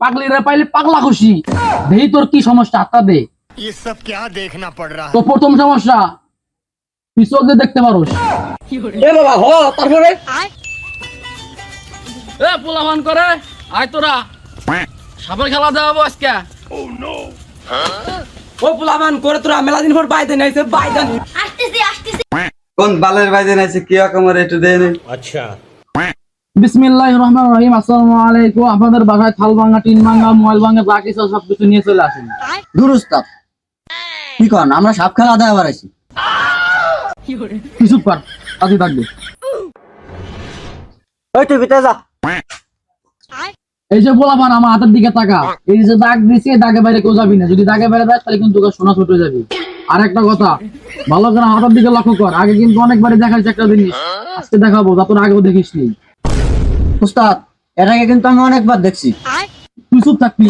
পাগলি রে পাইলে পাগলা খুশি তোর কি সমস্যা? আত্মা দে। সব দেখনা পড় রা তো প্রথম সমস্যা পিছকে দেখতে পারোস। এ বাবা হ তারপরে? এ পোলাপান করে আয় তোরা। সাপের খেলা আজকে। ও নো ও পোলাপান করে তোরা মেলা দিন পর বাইতে নাইছে বাইদান আসতেছি আসতেছি। কোন বালের বাইদে নাইছে কি রকম একটু আচ্ছা। বিসমিল্লাহির রহমানির রহিম আসসালামু আলাইকুম। আপনাদের বাসায় থাল ভাঙা টিন ভাঙা মোবাইল ভাঙা যা কিছু সব কিছু নিয়ে চলে আসেন। দুরুস্তাদ কি কন আমরা সাপ খেলা আদায় আবার আছি কিছু পার তাতে থাকবে। ওই তুই ভিতরে যা। এই যে পোলাভান আমার হাতের দিকে তাকা। এই যে দাগ দিছে দাগে বাইরে কেউ যাবি না। যদি দাগে বাইরে যাস তাহলে কিন্তু তোকে সোনা ছুটে যাবি। আর একটা কথা ভালো করে হাতের দিকে লক্ষ্য কর। আগে কিন্তু অনেকবারই দেখাইছে একটা জিনিস। আজকে দেখাবো যা তোর আগেও দেখিস নি উস্তাদ এর আগে কিন্তু আমি অনেকবার দেখছি। তুই চুপ থাকবি।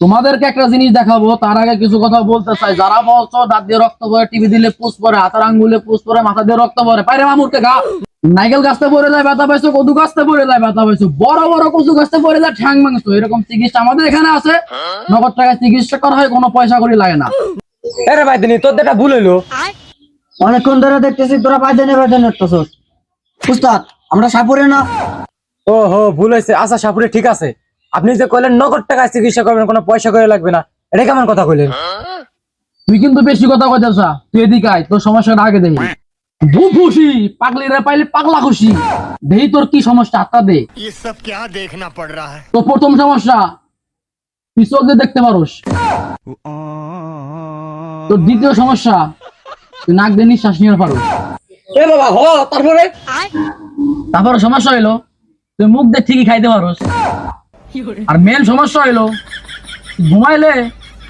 তোমাদেরকে একটা জিনিস দেখাবো তার আগে কিছু কথা বলতে চাই। যারা বলছো দাঁত দিয়ে রক্ত পড়ে টিভি দিলে পুষ পরে হাতের আঙ্গুলে পুষ পরে মাথা দিয়ে রক্ত পরে পাইরে মামুরকে গা। নাইকেল গাছতে পড়ে যায় ব্যথা পাইছো কদু গাছতে পড়ে যায় ব্যথা পাইছো। বড় বড় কচু গাছতে পড়ে যায় ঠ্যাং মাংস এরকম চিকিৎসা আমাদের এখানে আছে। নগদ টাকায় চিকিৎসা করা হয় কোনো পয়সা করে লাগে না। এরে বাইদিনি তোর দেখা ভুল হইল। অনেকক্ষণ ধরে দেখতেছি তোরা বাইরে নেটছস উস্তাদ আমরা সাপুরে না। ও হো ভুল হয়েছে আচ্ছা সাপুরে ঠিক আছে আপনি যে কইলেন নগদ টাকায় চিকিৎসা করবেন কোনো পয়সা করে লাগবে না এটা কেমন কথা কইলেন তুই কিন্তু বেশি কথা কইতেছ তুই এদিকে আয় তোর সমস্যাটা আগে দেখি বু খুশি পাগলি রে পাইলে পাগলা খুশি দেহি তোর কি সমস্যা আত্মা দে ये सब क्या देखना पड़ रहा है তো প্রথম সমস্যা তুই চোখ দিয়ে দেখতে পারোস তোর দ্বিতীয় সমস্যা তুই নাক দিয়ে নিঃশ্বাস নিতে পারোস এ বাবা হ তারপরে তারপর সমস্যা হইলো তুই মুখ দিয়ে ঠিকই খাইতে পারোস। আর মেন সমস্যা হইল তুই ঘুমাইলে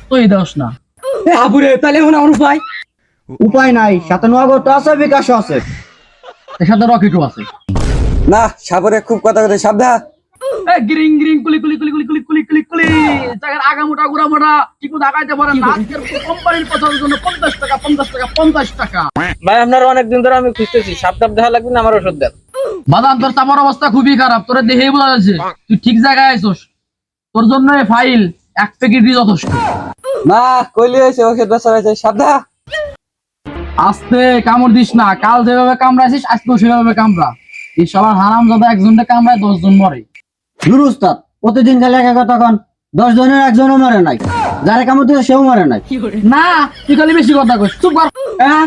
তুই দেওস না। হাবুরে তাহলে এখন আমার উপায়? উপায় নাই সাথে নগদ আছে বিকাশ আছে। এর সাথে রকেটও আছে। না সাপুরে খুব কথা কথা সাবধা এই গ্রিং গ্রিং কুলি কুলি কুলি কুলি কুলি কুলি কুলি কুলি। জায়গার আগা মোটা গুড়া মোটা ঠিক মতো আগাইতে পারেন না। আজকের কোম্পানির পছন্দের জন্য পঞ্চাশ টাকা পঞ্চাশ টাকা পঞ্চাশ টাকা। ভাই আপনার অনেকদিন ধরে আমি খুঁজতেছি। সাপ টাপ দেখা লাগবে না আমার ওষুধ দেন। বাদাম তোর চাপার অবস্থা খুবই খারাপ তোর দেখেই বোঝা যাচ্ছে। তুই ঠিক জায়গায় আইছস তোর জন্য এই ফাইল এক প্যাকেটই যথেষ্ট। না কইলি হয়েছে ওষুধ বেচা হয়েছে সাবধা আস্তে কামড় দিস না কাল যেভাবে কামড়াইছিস আজকেও সেভাবে কামড়া। এই সবার হারাম যাতে একজনটা কামড়ায় দশ জন মরে। দুরুস্তাদ প্রতিদিন খালি একা কথা কন দশ জনের একজনও মরে নাই। যারা কামড় দিচ্ছে সেও মরে নাই। না তুই খালি বেশি কথা কইস চুপ কর। হ্যাঁ?